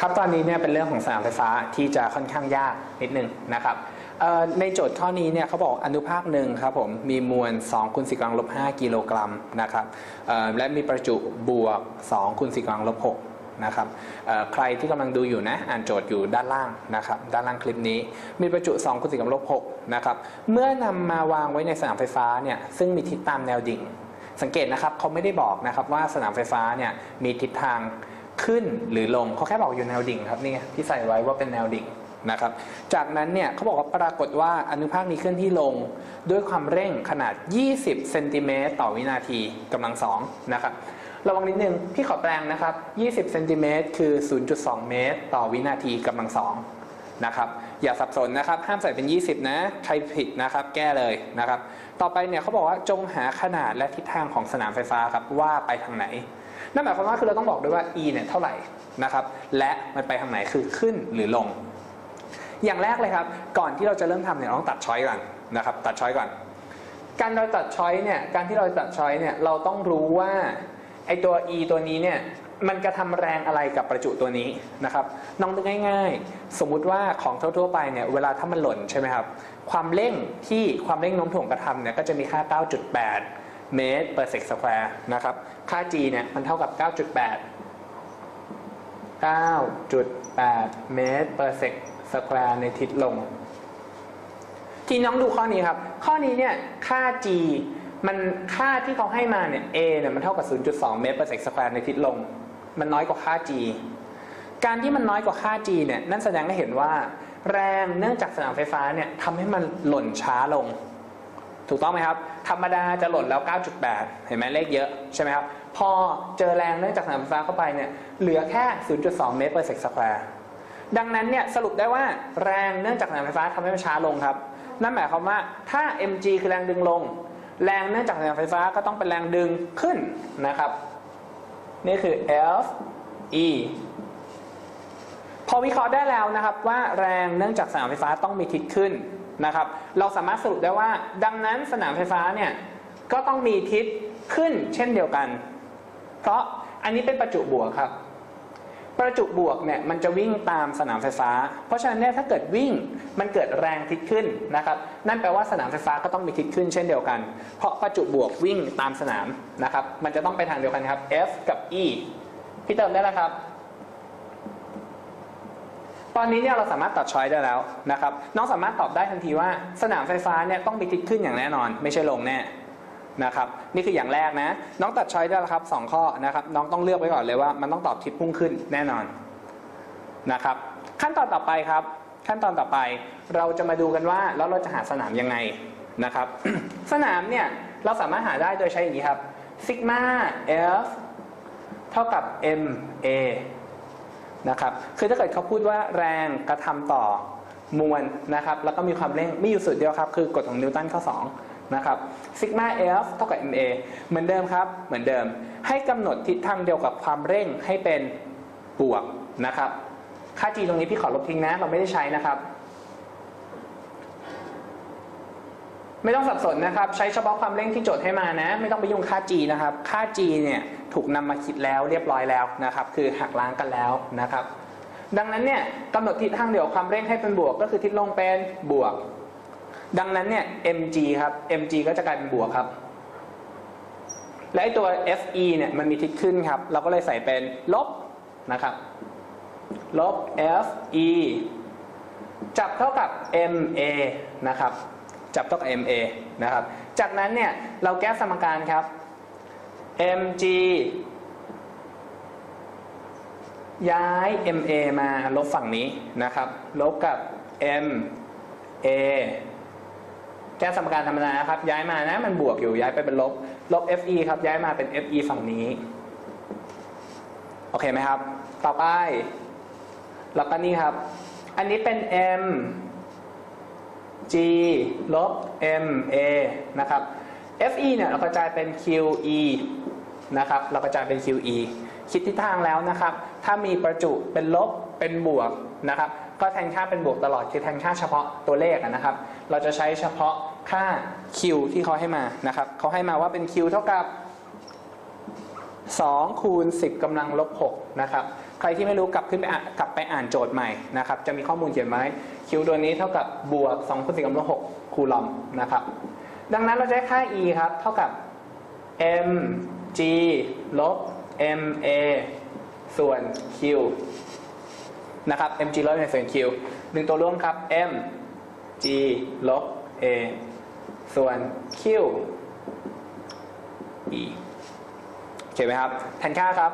ครับตอนนี้เนี่ยเป็นเรื่องของสนามไฟฟ้าที่จะค่อนข้างยากนิดนึงนะครับในโจทย์ข้อนี้เนี่ยเขาบอกอนุภาคหนึ่งครับผมมีมวล2คูณ10กำลังลบ5กิโลกรัมนะครับและมีประจุบวก2คูณ10กำลังลบ6นะครับใครที่กำลังดูอยู่นะอ่านโจทย์อยู่ด้านล่างนะครับด้านล่างคลิปนี้มีประจุ2คูณ10กำลังลบ6นะครับเมื่อนำมาวางไว้ในสนามไฟฟ้าเนี่ยซึ่งมีทิศตามแนวดิ่ง สังเกตนะครับเขาไม่ได้บอกนะครับว่าสนามไฟฟ้าเนี่ยมีทิศทาง ขึ้นหรือลงเขาแค่บอกอยู่แนวดิ่งครับนี่ที่ใส่ไว้ว่าเป็นแนวดิ่งนะครับ จากนั้นเนี่ยเขาบอกว่าปรากฏว่าอนุภาคนี้เคลื่อนที่ลงด้วยความเร่งขนาด 20 เซนติเมตรต่อวินาทีกำลังสองนะครับ ระวังนิดนึงพี่ขอแปลงนะครับ 20 เซนติเมตรคือ 0.2 เมตร ต่อวินาทีกำลังสองนะครับอย่าสับสนนะครับ ห้ามใส่เป็น 20 นะ ใครผิดนะครับ แก้เลยนะครับ ต่อไปเนี่ยเขาบอกว่าจงหาขนาดและทิศทางของสนามไฟฟ้าครับว่าไปทางไหน นั่นหมายความว่าคือเราต้องบอกด้วยว่า e เนี่ยเท่าไหร่นะครับ และมันไปทางไหนคือขึ้นหรือลง อย่างแรกเลยครับ ก่อนที่เราจะเริ่มทำเนี่ยเราต้องตัดช้อยก่อนนะครับ ตัดช้อยก่อน การเราตัดช้อยเนี่ย การที่เราตัดช้อยเนี่ย เราต้องรู้ว่าไอตัว e ตัวนี้เนี่ย มันกระทำแรงอะไรกับประจุตัวนี้นะครับ น้องนึกง่าย ๆ สมมุติว่าของทั่วๆไปเนี่ย เวลาถ้ามันหล่นใช่ไหมครับ ความเร่งที่ความเร่งโน้มถ่วงกระทำเนี่ย ก็จะมีค่า 9.8 เมตร per sec square นะครับ ค่า g เนี่ยมันเท่ากับ 9.8 9.8 เมตร per sec square ในทิศลง ทีน้องดูข้อนี้ครับ ข้อนี้เนี่ยค่า g มันค่าที่เขาให้มาเนี่ย a เนี่ยมันเท่ากับ 0.2 เมตร per sec square ในทิศลง มันน้อยกว่าค่า g การที่มันน้อยกว่าค่า g เนี่ยนั่นแสดงให้เห็นว่า แรงเนื่องจากสนามไฟฟ้าเนี่ยทำให้มันหล่นช้าลง ถูกต้องไหมครับ ธรรมดาจะหล่นแล้ว 9.8 เห็นไหมเลขเยอะใช่ไหมครับ พอเจอแรงเนื่องจากสนามไฟฟ้าเข้าไปเนี่ยเหลือแค่ 0.2 เมตร per sec square ดังนั้นเนี่ยสรุปได้ว่าแรงเนื่องจากสนามไฟฟ้าทำให้มันช้าลงครับ นั่นหมายความว่าถ้า mg คือแรงดึงลง แรงเนื่องจากสนามไฟฟ้าก็ต้องเป็นแรงดึงขึ้นนะครับ นี่คือ F E พอวิเคราะห์ได้แล้วนะครับว่าแรงเนื่องจากสนามไฟฟ้าต้องมีทิศขึ้น นะครับ เราสามารถสรุปได้ว่า ดังนั้นสนามไฟฟ้าเนี่ยก็ต้องมีทิศขึ้นเช่นเดียวกัน เพราะอันนี้เป็นประจุบวกครับ ประจุบวกเนี่ยมันจะวิ่งตามสนามไฟฟ้า เพราะฉะนั้นเนี่ยถ้าเกิดวิ่งมันเกิดแรงทิศขึ้นนะครับ นั่นแปลว่าสนามไฟฟ้าก็ต้องมีทิศขึ้นเช่นเดียวกัน เพราะประจุบวกวิ่งตามสนามนะครับ มันจะต้องไปทางเดียวกันครับ F กับ E พี่เติมได้แล้วครับ ตอนนี้เนี่ยเราสามารถตัดช้อยได้แล้วนะครับ น้องสามารถตอบได้ทันทีว่าสนามไฟฟ้าเนี่ยต้องมีทิศขึ้นอย่างแน่นอน ไม่ใช่ลงแน่นะครับนี่คืออย่างแรกนะ น้องตัดช้อยได้แล้วครับสองข้อนะครับ น้องต้องเลือกไว้ก่อนเลยว่ามันต้องตอบทิศพุ่งขึ้นแน่นอนนะครับ ขั้นตอนต่อไปครับ ขั้นตอนต่อไปเราจะมาดูกันว่าแล้วเราจะหาสนามยังไงนะครับ สนามเนี่ยเราสามารถหาได้โดยใช้อย่างนี้ครับซิกมา F เท่ากับ m a นะครับ คือถ้าเกิดเขาพูดว่าแรงกระทำต่อมวลนะครับ แล้วก็มีความเร่งมีอยู่สุดเดียวครับ คือกฎของนิวตันข้อ2นะครับซิกมา f เท่ากับ ma เหมือนเดิมครับ เหมือนเดิม ให้กำหนดทิศทางเดียวกับความเร่งให้เป็นบวกนะครับ ค่า g ตรงนี้พี่ขอลบทิ้งนะ เราไม่ได้ใช้นะครับ ไม่ต้องสับสนนะครับ ใช้เฉพาะความเร่งที่โจทย์ให้มานะ ไม่ต้องไปยุ่งค่า g นะครับ ค่า g เนี่ย ถูกนำมาคิดแล้วเรียบร้อยแล้วนะครับ คือหักล้างกันแล้วนะครับ ดังนั้นเนี่ยกำหนดทิศทางเดียวความเร่งให้เป็นบวก ก็คือทิศลงเป็นบวก ดังนั้นเนี่ย mg ครับ mg ก็จะกลายเป็นบวกครับ และไอตัว fe เนี่ยมันมีทิศขึ้นครับ เราก็เลยใส่เป็นลบนะครับ ลบ fe จับเท่ากับ ma นะครับ จับเท่ากับ ma นะครับ จากนั้นเนี่ยเราแก้สมการครับ mg ย้าย ma มาลบฝั่งนี้นะครับ ลบกับ ma แก้สมการธรรมดาครับ ย้ายมานะมันบวกอยู่ย้ายไปเป็นลบ ลบ fe ครับ ย้ายมาเป็น fe ฝั่งนี้ โอเคไหมครับ ต่อไป แล้วก็นี่ครับ อันนี้เป็น m g ลบ m a นะครับ fe เนี่ยเรากระจายเป็น qe นะครับ เรากระจายเป็น qe คิดทิศทางแล้วนะครับ ถ้ามีประจุเป็นลบเป็นบวกนะครับ ก็แทนค่าเป็นบวกตลอดคือแทนค่าเฉพาะตัวเลขนะครับ เราจะใช้เฉพาะค่า q ที่เขาให้มานะครับเขาให้มาว่าเป็น q เท่ากับ2คูณ10กำลังลบ6นะครับ ใครที่ไม่รู้กลับขึ้นไปกลับไปอ่านโจทย์ใหม่นะครับ จะมีข้อมูลเขียนไว้ Q ตัวนี้เท่ากับบวก2คูณ10กำลังลบ6คูลอมนะครับ ดังนั้นเราจะได้ค่า E ครับ เท่ากับ m g ลบ m a ส่วน q นะครับ m g ลบ m a ส่วน q หนึ่งตัวร่วมครับ m g ลบ a ส่วน q e โอเคไหมครับแทนค่าครับ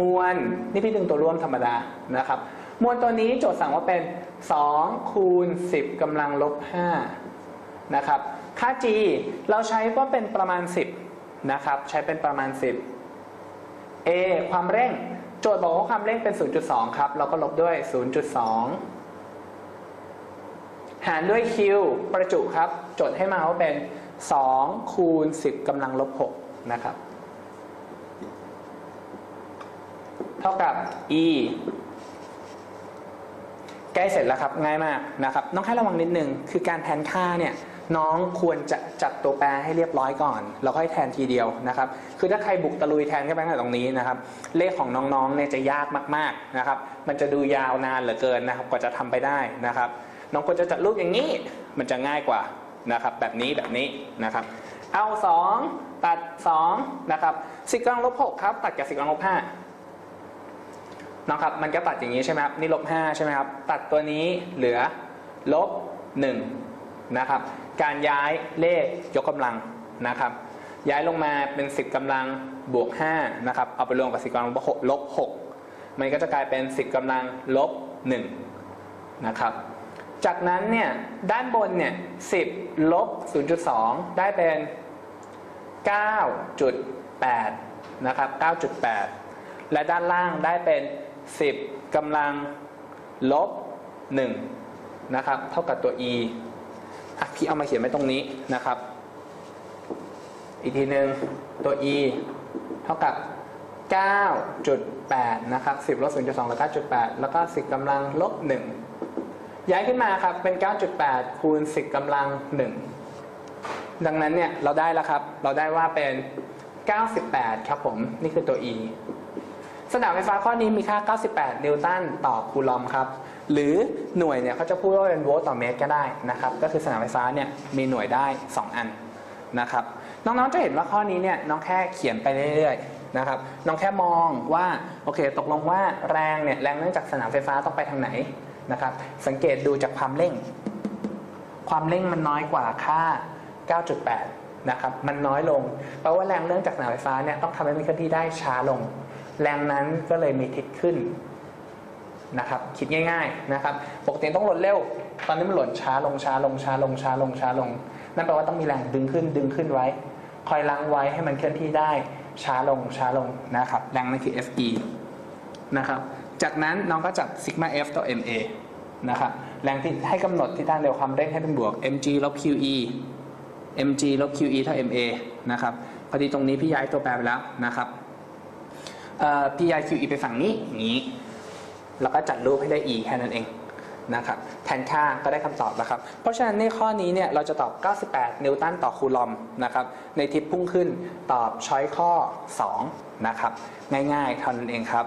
มวลนี่พี่ดึงตัวร่วมธรรมดานะครับ มวลตัวนี้โจทย์สั่งว่าเป็น 2 คูณ 10กำลังลบ5นะครับ ค่า g เราใช้ว่าเป็นประมาณ 10 นะครับ ใช้เป็นประมาณ 10 a ความเร่ง โจทย์บอกว่าความเร่งเป็น 0.2 ครับ เราก็ลบด้วย 0.2 หารด้วย q ประจุครับ โจทย์ให้มาว่าเป็น 2 คูณ 10กำลังลบ 6 นะครับ เท่ากับ e ใกล้เสร็จแล้วครับง่ายมากนะครับน้องให้ระวังนิดนึงคือการแทนค่าเนี่ย น้องควรจะจัดตัวแปรให้เรียบร้อยก่อน แล้วค่อยแทนทีเดียวนะครับ คือถ้าใครบุกตะลุยแทนขึ้นไปตั้งแต่ตรงนี้นะครับ เลขของน้องๆเนี่ยจะยากมากๆนะครับ มันจะดูยาวนานเหลือเกินนะครับ กว่าจะทำไปได้นะครับ น้องควรจะจัดรูปอย่างนี้ มันจะง่ายกว่านะครับ แบบนี้แบบนี้นะครับ เอา 2 ตัด2นะครับสิกำลังลบ6ครับตัดกับสิกำลังลบ5น้องครับมันก็ตัดอย่างนี้ใช่ไหมครับ นี่ลบ5ใช่ไหมครับ ตัดตัวนี้เหลือลบ1 นะครับ การย้ายเลขยกกำลังนะครับ ย้ายลงมาเป็น 10กำลังบวก5นะครับเอาไปรวมกับ 10กำลังลบ6มันก็จะกลายเป็น 10กำลังลบ1นะครับ จากนั้นเนี่ยด้านบนเนี่ย10ลบ0.2 ได้เป็น 9.8นะครับ9.8 และด้านล่างได้เป็น 10กำลังลบ1นะครับ เท่ากับตัว e พี่เอามาเขียนไว้ตรงนี้นะครับ อีกทีหนึ่งตัว e เท่ากับ 9.8 นะครับ 10 ลบ 0.2แล้ว9.8 แล้วก็ 10กำลังลบ 1 ย้ายขึ้นมาครับ เป็น 9.8 คูณ 10กำลัง 1 ดังนั้นเนี่ย เราได้แล้วครับ เราได้ว่าเป็น 98 ครับผม นี่คือตัว e สนามไฟฟ้าข้อนี้มีค่า 98 นิวตันต่อคูลอมครับ หรือหน่วยเนี่ยเขาจะพูดว่าเป็นโวลต์ต่อเมตรก็ได้นะครับ ก็คือสนามไฟฟ้าเนี่ยมีหน่วยได้ 2 อันนะครับ น้องๆจะเห็นว่าข้อนี้เนี่ยน้องแค่เขียนไปเรื่อยๆนะครับ น้องแค่มองว่าโอเค ตกลงว่าแรงเนี่ยแรงเนื่องจากสนามไฟฟ้าต้องไปทางไหนนะครับ สังเกตดูจากความเร่ง ความเร่งมันน้อยกว่าค่า 9.8 นะครับ มันน้อยลง แปลว่าแรงเนื่องจากสนามไฟฟ้าเนี่ยต้องทำให้มันเคลื่อนที่ได้ช้าลง แรงนั้นก็เลยมีทิศขึ้น นะครับคิดง่ายๆนะครับปกติต้องหล่นเร็ว ตอนนี้มันหล่นช้าลงช้าลงช้าลงช้าลงช้าลง นั่นแปลว่าต้องมีแรงดึงขึ้นดึงขึ้นไว้ คอยล้างไว้ให้มันเคลื่อนที่ได้ช้าลงช้าลงนะครับแรงนั่นคือ Fe นะครับจากนั้นน้องก็จับซิกมา F ต่อ MA นะครับแรงที่ให้กำหนดที่ต้านเร็วความเร่งให้เป็นบวก mg ลบ QE mg ลบ QE เท่า ma นะครับพอดีตรงนี้พี่ย้ายตัวแปรไปแล้วนะครับพี่ย้าย qe ไปฝั่งนี้อย่างนี้ แล้วก็จัดรูปให้ได้ e แค่นั้นเองนะครับแทนค่าก็ได้คำตอบนะครับ เพราะฉะนั้นในข้อนี้เนี่ยเราจะตอบ 98 นิวตันต่อคูลอมนะครับ ในทิศพุ่งขึ้นตอบช้อยข้อ 2 นะครับ ง่ายๆเท่านั้นเองครับ